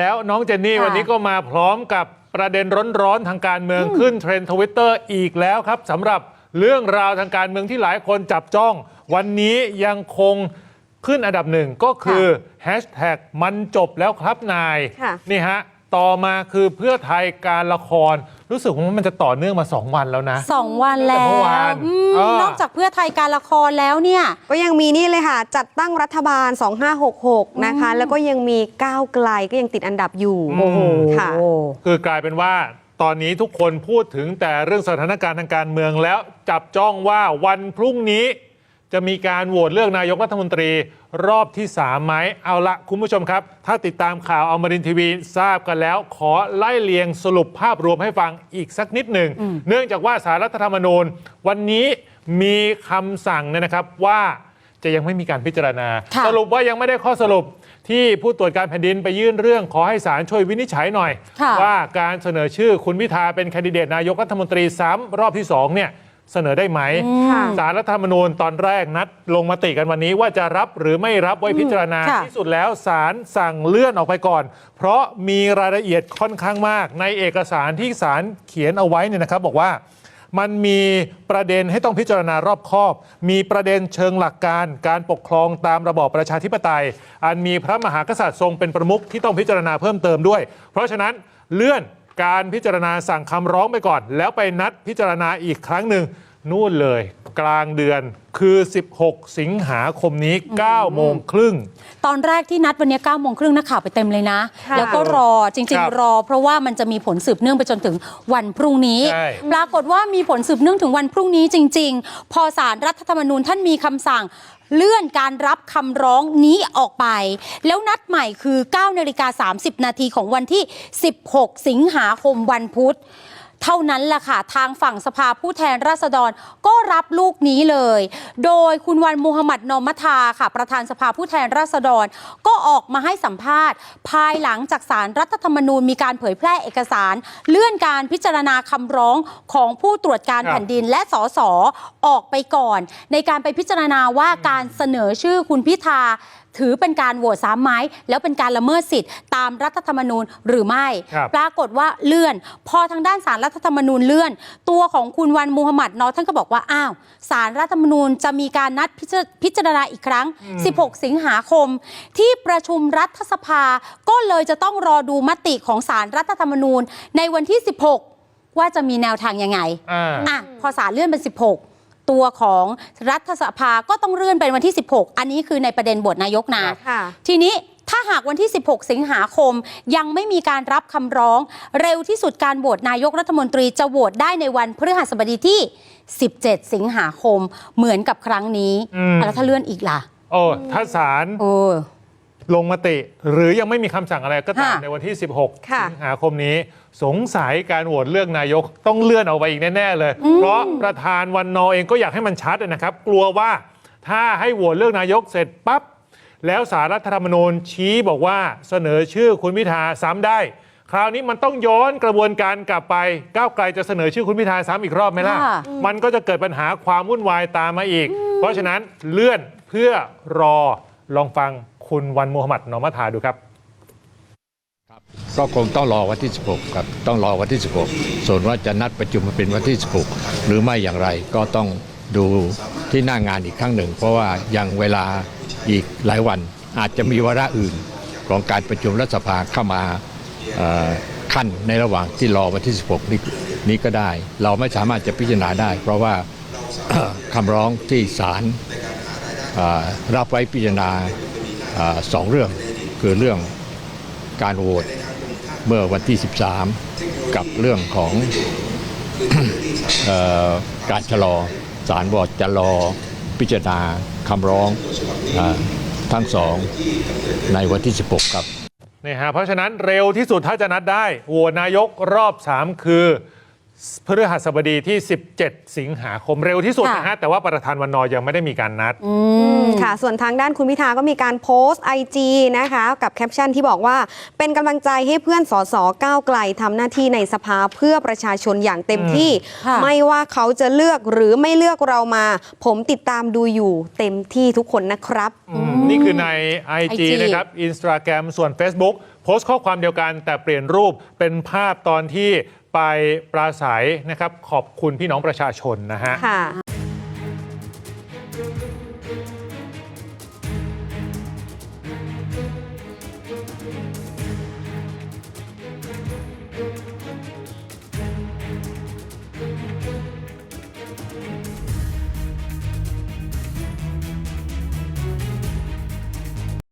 แล้วน้องเจนนี่ค่ะวันนี้ก็มาพร้อมกับประเด็นร้อนๆทางการเมืองขึ้นเทรนด์ทวิตเตอร์อีกแล้วครับสำหรับเรื่องราวทางการเมืองที่หลายคนจับจ้อง วันนี้ยังคงขึ้นอันดับหนึ่งก็คือแฮชแท็กมันจบแล้วครับนายค่ะนี่ฮะ ต่อมาคือเพื่อไทยการละครรู้สึกว่ามันจะต่อเนื่องมา 2 วันแล้วนะ สองวันตั้งแต่แล้เมื่วอวานอืมเออ นอกจากเพื่อไทยการละครแล้วเนี่ย ก็ยังมีนี่เลยค่ะ จัดตั้งรัฐบาล 2566 นะคะ แล้วก็ยังมีก้าวไกลก็ยังติดอันดับอยู่ โอ้โห ค่ะ คือกลายเป็นว่าตอนนี้ทุกคนพูดถึงแต่เรื่องสถานการณ์ทางการเมืองแล้วจับจ้องว่าวันพรุ่งนี้ จะมีการโหวตเลือกนายกรัฐมนตรีรอบที่3ไหมเอาละคุณผู้ชมครับ ถ้าติดตามข่าวอมรินทร์ทีวีทราบกันแล้ว ขอไล่เลียงสรุปภาพรวมให้ฟังอีกสักนิดหนึ่ง เนื่องจากว่าสารรัฐธรรมนูญ วันนี้มีคำสั่งเนยนะครับว่าจะยังไม่มีการพิจารณาค่ะสรุปว่ายังไม่ได้ข้อสรุปที่ผู้ตรวจการแผ่นดินไปยื่นเรื่องขอให้ศาลช่วยวินิจฉัยหน่อยค่ะว่าการเสนอชื่อคุณพิธาเป็นแคนดิเดตนายกรัฐมนตรีซ้ำรอบที่สองเนี่ย เสนอได้ไหมค่ะ สารรัฐธรรมนูญตอนแรกนัดลงมติกันวันนี้ว่าจะรับหรือไม่รับไว้พิจารณาค่ะ ที่สุดแล้วศาลสั่งเลื่อนออกไปก่อน เพราะมีรายละเอียดค่อนข้างมาก ในเอกสารที่ศาลเขียนเอาไว้เนี่ยนะครับ บอกว่า มันมีประเด็นให้ต้องพิจารณารอบคอบ มีประเด็นเชิงหลักการ การปกครองตามระบอบประชาธิปไตย อันมีพระมหากษัตริย์ทรงเป็นประมุขที่ต้องพิจารณาเพิ่มเติมด้วย เพราะฉะนั้นเลื่อน การพิจารณาสั่งคำร้องไปก่อน แล้วไปนัดพิจารณาอีกครั้งหนึ่ง นู่นเลยกลางเดือนคือ 16 สิงหาคมนี้ 9 โมงครึ่ง ตอนแรกที่นัดวันนี้9ก้าโมงครึ่งนักข่าวไปเต็มเลยนะค่ะแล้วก็รอจริงครับๆรอ เพราะว่ามันจะมีผลสืบเนื่องไปจนถึงวันพรุ่งนี้ใช่ปรากฏว่ามีผลสืบเนื่องถึงวันพรุ่งนี้จริง ๆ พอสารรัฐธรรมนูญท่านมีคำสั่งเลื่อนการรับคำร้องนี้ออกไป แล้วนัดใหม่คือ9นาฬิกา30 นาทีของวันที่ 16 สิงหาคมวันพุธ เท่านั้นแหละค่ะ ทางฝั่งสภาผู้แทนราษฎรก็รับลูกนี้เลย โดยคุณวันมูฮัมหมัดนอมัทาค่ะ ประธานสภาผู้แทนราษฎร ก็ออกมาให้สัมภาษณ์ ภายหลังจากสารรัฐธรรมนูญมีการเผยแพร่เอกสาร เลื่อนการพิจารณาคำร้องของผู้ตรวจการครับแผ่นดินและสสออกไปก่อน ในการไปพิจารณาว่าการเสนอชื่อคุณพิธาถือเป็นการโหวตซ้ำไหมแล้วเป็นการละเมิดสิทธิ์ตามรัฐธรรมนูญหรือไม่ ครับ ปรากฏว่าเลื่อน พอทางด้านสารรัฐธรรมนูญเลื่อน ตัวของคุณวันมูฮัมหมัดนอท่านก็บอกว่า อ้าวสารรัฐธรรมนูญจะมีการนัดพิจารพิจารณาอีกครั้ง 16 สิงหาคม ที่ประชุมรัฐสภา ก็เลยจะต้องรอดูมติของสารรัฐธรรมนูญ ในวันที่ 16 ว่าจะมีแนวทางยังไง อ่า อะพอสารเลื่อนเป็น 16 ตัวของรัฐสภาก็ต้องเลื่อนเป็นวันที่ 16 อันนี้คือในประเด็นบทนายกนะค่ะ ทีนี้ถ้าหากวันที่ 16 สิงหาคม ยังไม่มีการรับคำร้อง เร็วที่สุดการโหวตนายกรัฐมนตรีจะโหวตได้ในวันพฤหัสบดีที่ 17 สิงหาคมเหมือนกับครั้งนี้อืมแล้วถ้าเลื่อนอีกล่ะ โอ้ถ้าศาลโอ้ ลงมติหรือยังไม่มีคำสั่งอะไรก็ตามค่ะในวันที่ 16 ค่ะสิงหาคมนี้ สงสัยการโหวตเลือกนายกต้องเลื่อนออกไปอีกแน่ ๆ เลย เพราะประธานวันนอเองก็อยากให้มันชัดนะครับ กลัวว่าถ้าให้โหวตเลือกนายกเสร็จปั๊บ แล้วสารรัฐธรรมนูญชี้บอกว่าเสนอชื่อคุณพิธาซ้ำได้ คราวนี้มันต้องย้อนกระบวนการกลับไป ก้าวไกลจะเสนอชื่อคุณพิธาซ้ำอีกรอบไหมล่ะ ค่ะ มันก็จะเกิดปัญหาความวุ่นวายตามมาอีก เพราะฉะนั้นเลื่อนเพื่อรอลองฟัง คุณวันมูฮัมหมัดนอมัทาดูครับก็คงต้องรอวันที่ 16 ครับ ต้องรอวันที่ 16 ส่วนว่าจะนัดประชุมเป็นวันที่ 16 หรือไม่อย่างไรก็ต้องดูที่หน้างานอีกครั้งหนึ่ง เพราะว่ายังเวลาอีกหลายวันอาจจะมีวาระอื่นของการประชุมรัฐสภาเข้ามาขั้นในระหว่างที่รอวันที่ 16 นี้นี้ก็ได้ เราไม่สามารถจะพิจารณาได้ เพราะว่าคำร้องที่ศาลรับไว้พิจารณา สองเรื่องคือเรื่องการโหวตเมื่อวันที่ 13 กับเรื่องของอการชะลอศาลบอกจะรอพิจารณาคำร้องอทั้งสองในวันที่ 16 ครับนี่ฮะเพราะฉะนั้นเร็วที่สุดถ้าจะนัดได้โหวตนายกรอบ 3 คือ พฤหัสบดีที่ 17 สิงหาคมเร็วที่สุดค่ะนะฮะ แต่ว่าประธานวันนอยังไม่ได้มีการนัด อืมค่ะ ส่วนทางด้านคุณพิธาก็มีการโพสต์ IG นะคะ กับแคปชั่นที่บอกว่า เป็นกำลังใจให้เพื่อนสสก้าวไกลทำหน้าที่ในสภาเพื่อประชาชนอย่างเต็มที่ ค่ะ ไม่ว่าเขาจะเลือกหรือไม่เลือกเรามา ผมติดตามดูอยู่เต็มที่ทุกคนนะครับ อืมนี่คือใน IG, IG นะครับ Instagram ส่วน Facebook โพสต์ข้อความเดียวกันแต่เปลี่ยนรูปเป็นภาพตอนที่ ไปปราศัยนะครับขอบคุณพี่น้องประชาชนนะฮะ ค่ะ